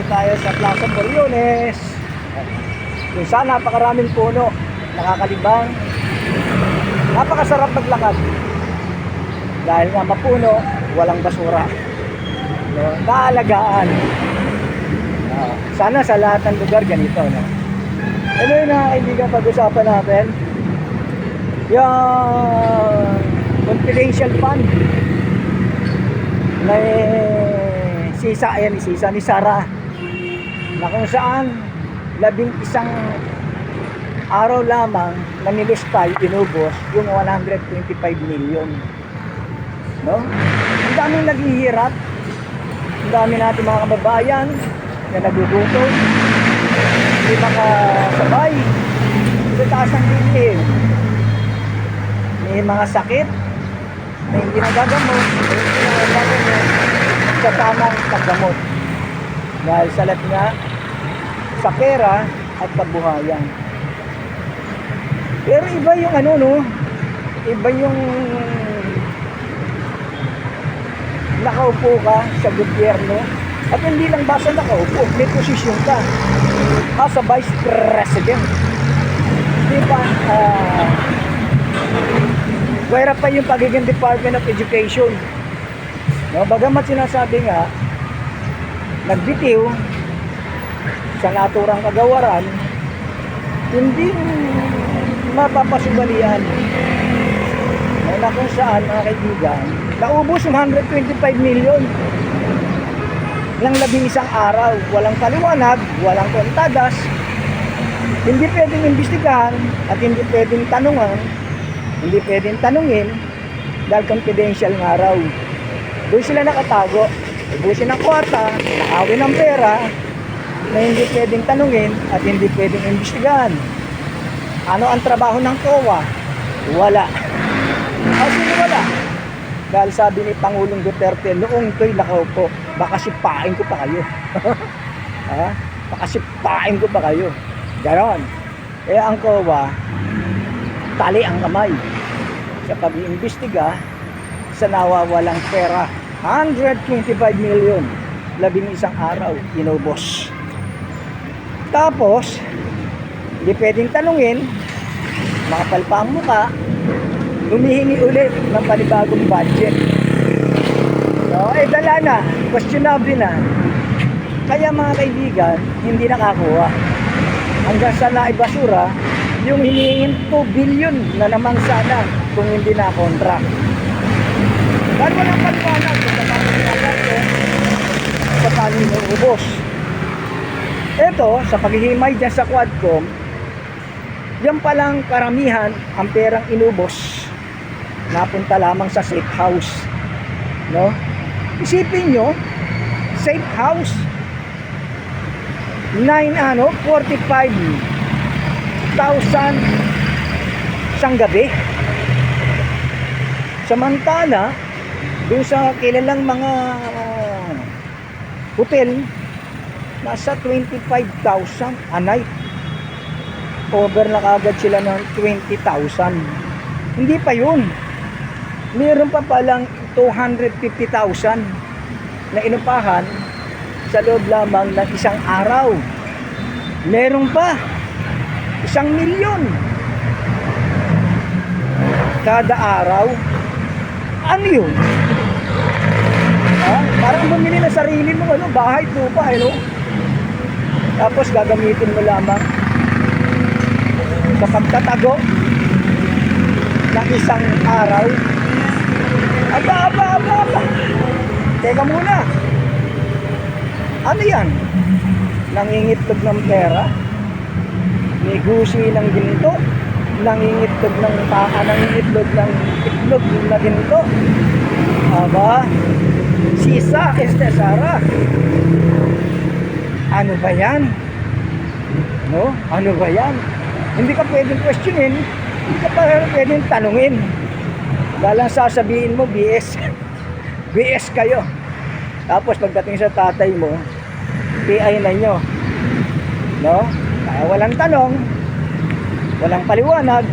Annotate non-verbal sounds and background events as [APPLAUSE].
Nandito tayo sa Plaza Boriones. Kung saan napakaraming puno, nakakalibang. Napakasarap maglakad. Dahil nga mapuno, walang basura. No? Kaalagaan. Ah, sana sa lahat ng lugar ganito. No? Ano yun na kaibigan pag-usapan natin? Yung confidential fund may sisa, ayan sisa ni Sarah na kung saan labing isang araw lamang na nilustay, inubos yung 125 million. No? Ang daming naghihirap. Ang dami natin mga kababayan na nagugutom. Hindi makasabay. Sa taas ng bilihin. May mga sakit na hindi nagagamot. Hindi nagagamot sa tamang paggamot. Dahil salat nga sa at kabuhayan. Pero iba yung ano no, iba yung nakaupo ka sa gobyerno at hindi lang basta nakaupo, may posisyon ka as a vice president. Di ba? Ah, Wala pa yung pagiging Department of Education. No, bagamat sinasabi nga, nagbitiw sa naturang kagawaran, hindi mapapasubalian. Na kung saan, mga kaibigan, naubos yung 125 million ng labing isang araw. Walang paliwanag, walang kontadas, hindi pwedeng imbestigahan at hindi pwedeng tanungan, hindi pwedeng tanungin dahil confidential nga raw. Doon sila nakatago. Ubusin ng kwarta, nakawin ng pera na hindi pwedeng tanungin at hindi pwedeng imbestigahan. Ano ang trabaho ng COA? Wala. Kasi wala. Dahil sabi ni Pangulong Duterte, noong to'y nakaupo, baka sipain ko pa kayo. ha? [LAUGHS] Baka sipain ko pa kayo. Ganon. Kaya ang COA, tali ang kamay sa pag-iimbestiga sa nawawalang pera. 125 million, labing isang araw, inubos. Tapos, hindi pwedeng tanungin, makapalpa ang muka, humihingi ulit ng panibagong budget. So, eh dala na, questionable na. Kaya mga kaibigan, hindi nakakuha. Hanggang sa naibasura, yung hinihingin 2 billion na naman sana kung hindi na contract. Dahil walang paliwanag kung paano sa paano inuubos. Ito, sa paghihimay dyan sa Quadcom, yan palang karamihan ang perang inubos napunta lamang sa safe house. No? Isipin nyo, safe house, 9 ano, 45,000 isang gabi. Samantala, dun sa kilalang mga ah, hotel, nasa 25,000 a night. Over na kagad sila ng 20,000. Hindi pa yun. Meron pa palang 250,000 na inupahan sa loob lamang ng isang araw. Meron pa isang milyon kada araw. Ano yun? Ha? Parang bumili na sarili mo, ano, bahay, tupa, ano? Tapos gagamitin mo lamang sa pagtatago ng isang araw. Aba, aba, aba, aba. Teka muna. Ano yan? Nangingitlog ng pera? Negosi ng ginto? Nangingitlog ng paa, nangingitlog ng itlog na ginto? Aba, sisa, este Sara. Ano ba yan? No? Ano ba yan? Hindi ka pwedeng questionin, hindi ka pa pwedeng tanungin. Dahil ang sasabihin mo, BS. [LAUGHS] BS kayo. Tapos pagdating sa tatay mo, PI na nyo. No? Kaya walang tanong, walang paliwanag,